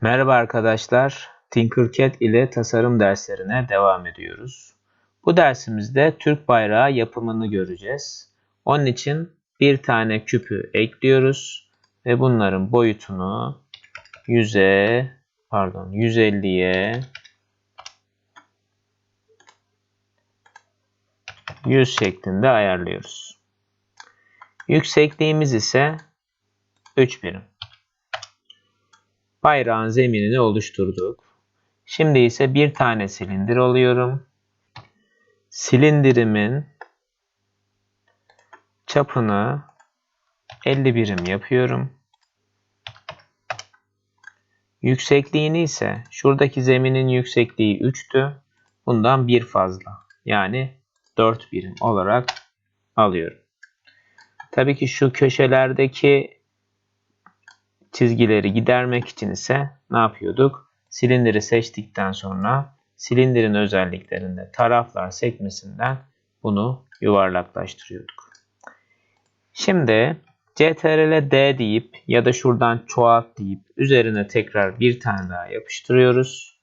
Merhaba arkadaşlar. Tinkercad ile tasarım derslerine devam ediyoruz. Bu dersimizde Türk bayrağı yapımını göreceğiz. Onun için bir tane küpü ekliyoruz ve bunların boyutunu 100'e pardon 150'ye 100 şeklinde ayarlıyoruz. Yüksekliğimiz ise 3 birim. Bayrağın zeminini oluşturduk. Şimdi ise bir tane silindir alıyorum. Silindirimin çapını 50 birim yapıyorum. Yüksekliğini ise şuradaki zeminin yüksekliği 3'tü. Bundan bir fazla. Yani 4 birim olarak alıyorum. Tabii ki şu köşelerdeki çizgileri gidermek için ise ne yapıyorduk? Silindiri seçtikten sonra silindirin özelliklerinde taraflar sekmesinden bunu yuvarlaklaştırıyorduk. Şimdi CTRL D deyip ya da şuradan çoğalt deyip üzerine tekrar bir tane daha yapıştırıyoruz.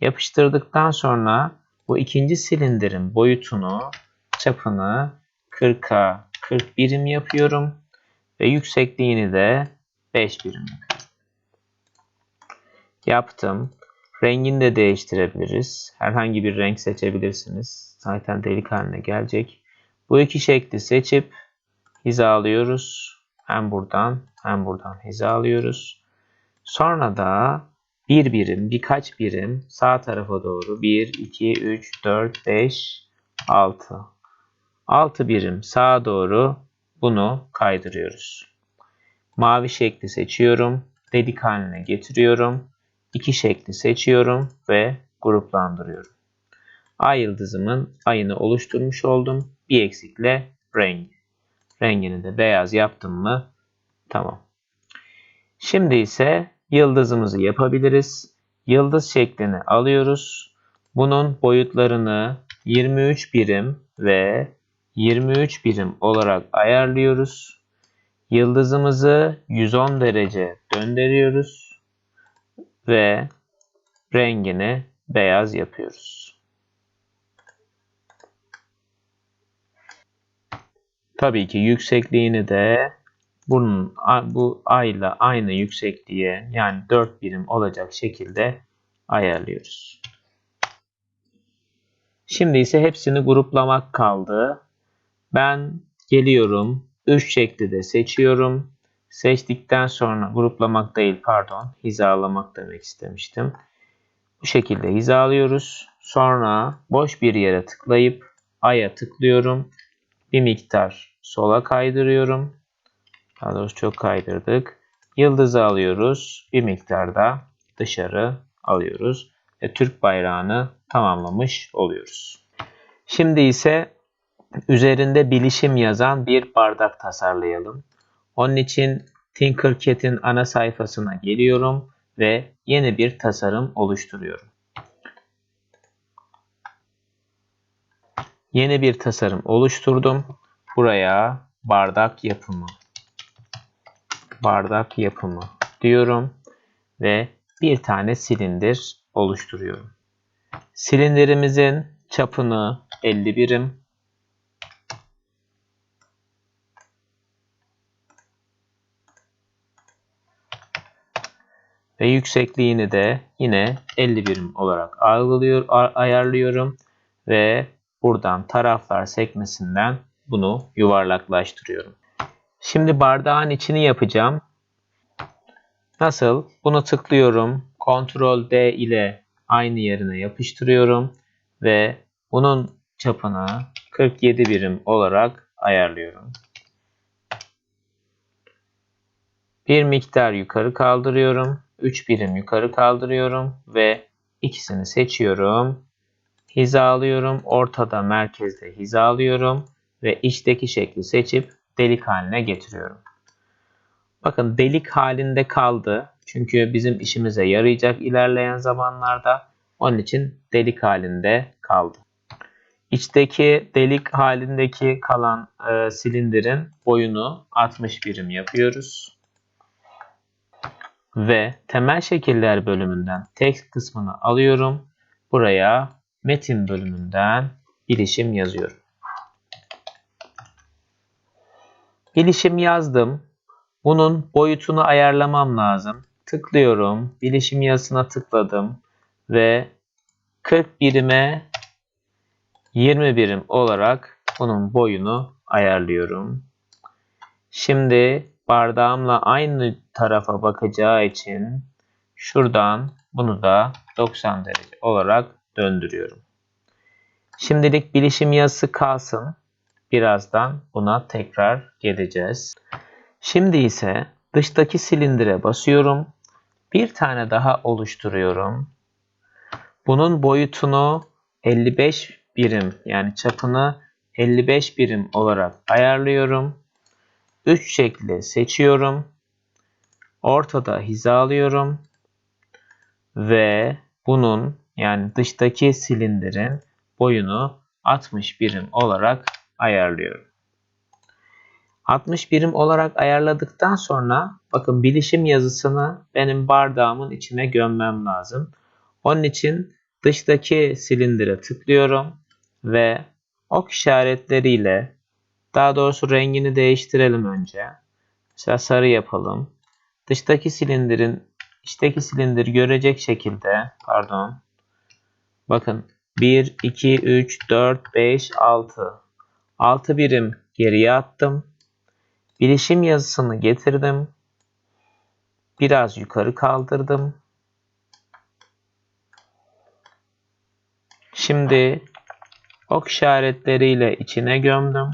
Yapıştırdıktan sonra bu ikinci silindirin boyutunu, çapını 40'a 40 birim yapıyorum ve yüksekliğini de 5 birim yapıyorum. Yaptım. Rengini de değiştirebiliriz. Herhangi bir renk seçebilirsiniz. Zaten delik haline gelecek. Bu iki şekli seçip hizalıyoruz. Hem buradan hem buradan hizalıyoruz. Sonra da bir birim, birkaç birim sağ tarafa doğru 1, 2, 3, 4, 5, 6. 6 birim sağa doğru bunu kaydırıyoruz. Mavi şekli seçiyorum. Dedik haline getiriyorum. İki şekli seçiyorum ve gruplandırıyorum. Ay yıldızımın ayını oluşturmuş oldum. Bir eksikle rengi. Rengini de beyaz yaptım mı? Tamam. Şimdi ise yıldızımızı yapabiliriz. Yıldız şeklini alıyoruz. Bunun boyutlarını 23 birim ve 23 birim olarak ayarlıyoruz. Yıldızımızı 110 derece döndürüyoruz ve rengini beyaz yapıyoruz. Tabii ki yüksekliğini de bunun bu ayla aynı yüksekliğe yani 4 birim olacak şekilde ayarlıyoruz. Şimdi ise hepsini gruplamak kaldı. Ben geliyorum 3 şekli de seçiyorum. Seçtikten sonra gruplamak değil pardon hizalamak demek istemiştim. Bu şekilde hizalıyoruz. Sonra boş bir yere tıklayıp aya tıklıyorum. Bir miktar sola kaydırıyorum. Daha doğrusu çok kaydırdık. Yıldızı alıyoruz. Bir miktar da dışarı alıyoruz. Ve Türk bayrağını tamamlamış oluyoruz. Şimdi ise üzerinde bilişim yazan bir bardak tasarlayalım. Onun için Tinkercad'in ana sayfasına geliyorum ve yeni bir tasarım oluşturuyorum. Yeni bir tasarım oluşturdum. Buraya bardak yapımı bardak yapımı diyorum ve bir tane silindir oluşturuyorum. Silindirimizin çapını 50 birim, ve yüksekliğini de yine 50 birim olarak ayarlıyorum ve buradan taraflar sekmesinden bunu yuvarlaklaştırıyorum. Şimdi bardağın içini yapacağım. Nasıl? Bunu tıklıyorum. Ctrl D ile aynı yerine yapıştırıyorum ve bunun çapını 47 birim olarak ayarlıyorum. Bir miktar yukarı kaldırıyorum. 3 birim yukarı kaldırıyorum ve ikisini seçiyorum. Hizalıyorum. Ortada merkezde hizalıyorum ve içteki şekli seçip delik haline getiriyorum. Bakın delik halinde kaldı. Çünkü bizim işimize yarayacak ilerleyen zamanlarda. Onun için delik halinde kaldı. İçteki delik halindeki kalan e, silindirin boyunu 60 birim yapıyoruz. Ve temel şekiller bölümünden text kısmını alıyorum. Buraya metin bölümünden bilişim yazıyorum. Bilişim yazdım. Bunun boyutunu ayarlamam lazım. Tıklıyorum. Bilişim yazısına tıkladım ve 40 birime 20 birim olarak bunun boyunu ayarlıyorum. Şimdi bardağımla aynı tarafa bakacağı için şuradan bunu da 90 derece olarak döndürüyorum. Şimdilik bilişim yazısı kalsın. Birazdan buna tekrar geleceğiz. Şimdi ise dıştaki silindire basıyorum. Bir tane daha oluşturuyorum. Bunun boyutunu 55 birim yani çapını 55 birim olarak ayarlıyorum. 3 şekli seçiyorum. Ortada hizalıyorum. Ve bunun yani dıştaki silindirin boyunu 60 birim olarak ayarlıyorum. 60 birim olarak ayarladıktan sonra bakın bilişim yazısını benim bardağımın içine gömmem lazım. Onun için dıştaki silindire tıklıyorum ve ok işaretleriyle daha doğrusu rengini değiştirelim önce. Mesela sarı yapalım. Dıştaki silindirin içteki silindir görecek şekilde pardon bakın 1, 2, 3, 4, 5, 6 6 birim geriye attım. Bilişim yazısını getirdim. Biraz yukarı kaldırdım. Şimdi ok işaretleriyle içine gömdüm.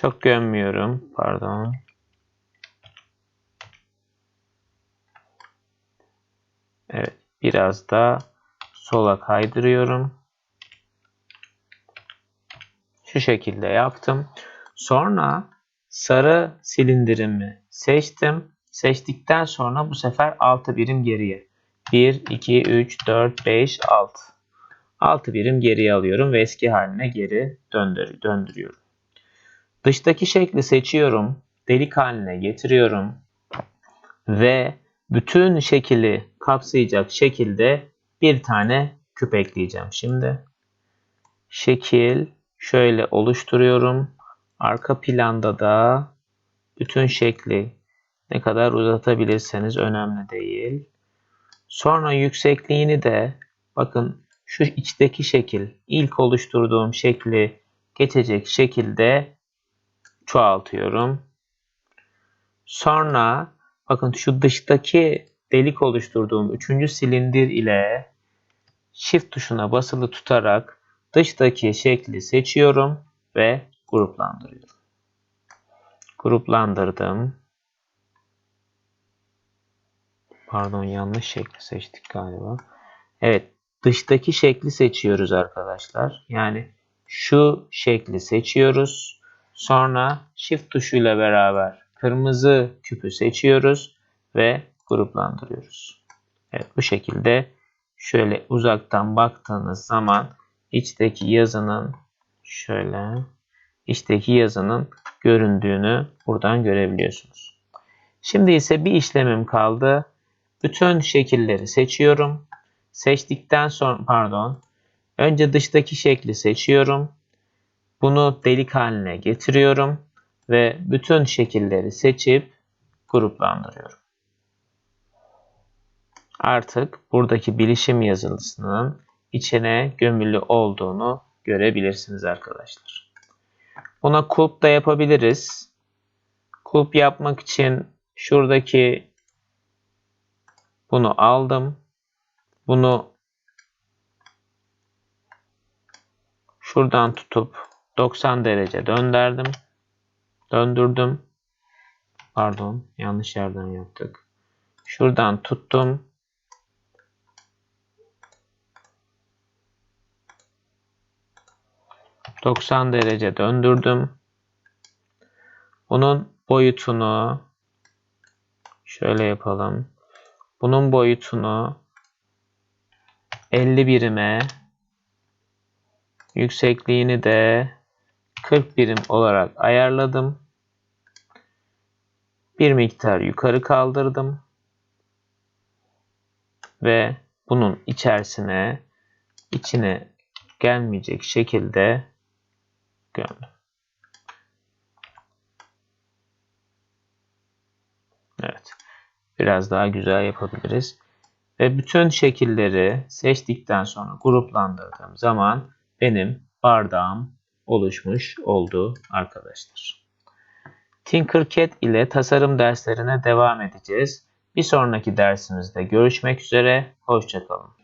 Çok gömmüyorum. Pardon. Evet. Biraz da sola kaydırıyorum. Şu şekilde yaptım. Sonra sarı silindirimi seçtim. Seçtikten sonra bu sefer 6 birim geriye. 1, 2, 3, 4, 5, 6. 6 birim geriye alıyorum ve eski haline geri döndür döndürüyorum. Dıştaki şekli seçiyorum. Delik haline getiriyorum. Ve bütün şekli kapsayacak şekilde bir tane küp ekleyeceğim şimdi. Şekil şöyle oluşturuyorum. Arka planda da bütün şekli ne kadar uzatabilirseniz önemli değil. Sonra yüksekliğini de bakın şu içteki şekil ilk oluşturduğum şekli geçecek şekilde çoğaltıyorum. Sonra bakın şu dıştaki delik oluşturduğum üçüncü silindir ile Shift tuşuna basılı tutarak dıştaki şekli seçiyorum ve gruplandırıyorum. Gruplandırdım. Pardon yanlış şekli seçtik galiba. Evet dıştaki şekli seçiyoruz arkadaşlar. Yani şu şekli seçiyoruz. Sonra Shift tuşuyla beraber kırmızı küpü seçiyoruz ve gruplandırıyoruz. Evet bu şekilde şöyle uzaktan baktığınız zaman içteki yazının şöyle içteki yazının göründüğünü buradan görebiliyorsunuz. Şimdi ise bir işlemim kaldı. Bütün şekilleri seçiyorum. Seçtikten sonra pardon. Önce dıştaki şekli seçiyorum. Bunu delik haline getiriyorum ve bütün şekilleri seçip gruplandırıyorum. Artık buradaki bilişim yazılısının içine gömülü olduğunu görebilirsiniz arkadaşlar. Buna kulp da yapabiliriz. Kulp yapmak için şuradaki bunu aldım. Bunu şuradan tutup 90 derece döndürdüm. Döndürdüm. Pardon, yanlış yerden yaptık. Şuradan tuttum. ...90 derece döndürdüm. Bunun boyutunu... ...şöyle yapalım. Bunun boyutunu 50 birime yüksekliğini de 40 birim olarak ayarladım. bir miktar yukarı kaldırdım ve bunun içerisine içine gelmeyecek şekilde gömdüm. Evet. Biraz daha güzel yapabiliriz. Ve bütün şekilleri seçtikten sonra gruplandırdığım zaman benim bardağım oluşmuş oldu arkadaşlar. Tinkercad ile tasarım derslerine devam edeceğiz. Bir sonraki dersimizde görüşmek üzere. Hoşçakalın.